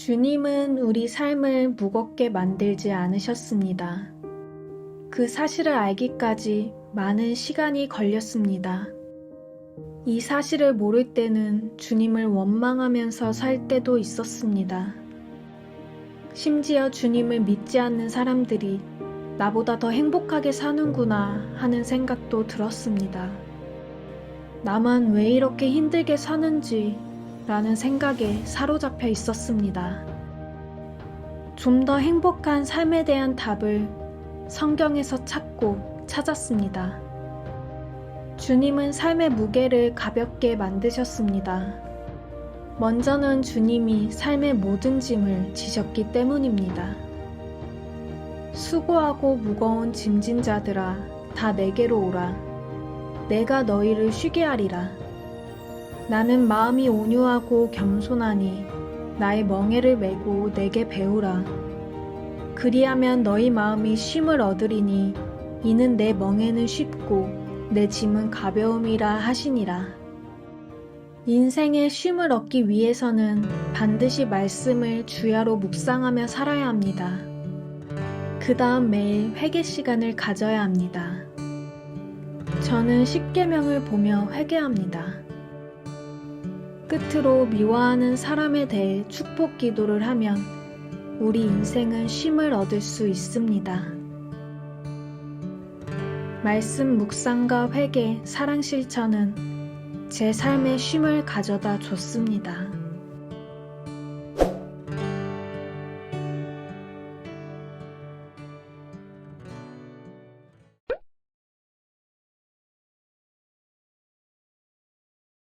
주님은 우리 삶을 무겁게 만들지 않으셨습니다. 그 사실을 알기까지 많은 시간이 걸렸습니다. 이 사실을 모를 때는 주님을 원망하면서 살 때도 있었습니다. 심지어 주님을 믿지 않는 사람들이 나보다 더 행복하게 사는구나 하는 생각도 들었습니다. 나만 왜 이렇게 힘들게 사는지 라는 생각에 사로잡혀 있었습니다. 좀 더 행복한 삶에 대한 답을 성경에서 찾고 찾았습니다. 주님은 삶의 무게를 가볍게 만드셨습니다. 먼저는 주님이 삶의 모든 짐을 지셨기 때문입니다. 수고하고 무거운 짐진 자들아, 다 내게로 오라. 내가 너희를 쉬게 하리라. 나는 마음이 온유하고 겸손하니 나의 멍에를 메고 내게 배우라. 그리하면 너희 마음이 쉼을 얻으리니 이는 내 멍에는 쉽고 내 짐은 가벼움이라 하시니라. 인생의 쉼을 얻기 위해서는 반드시 말씀을 주야로 묵상하며 살아야 합니다. 그 다음 매일 회개 시간을 가져야 합니다. 저는 십계명을 보며 회개합니다. 끝으로 미워하는 사람에 대해 축복 기도를 하면 우리 인생은 쉼을 얻을 수 있습니다. 말씀 묵상과 회개, 사랑 실천은 제 삶의 쉼을 가져다 줬습니다.